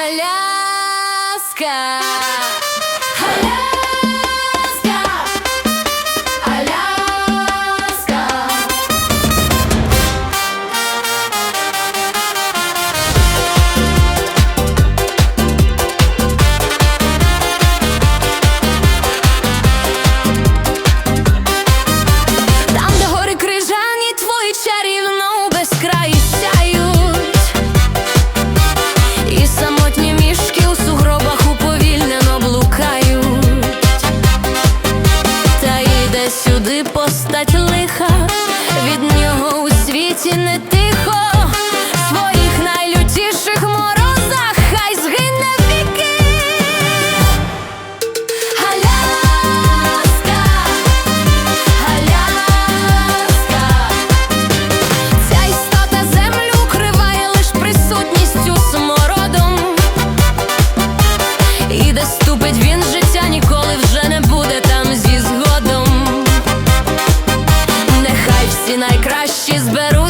Аляска. Аляска. сюди по І найкращі зберуть.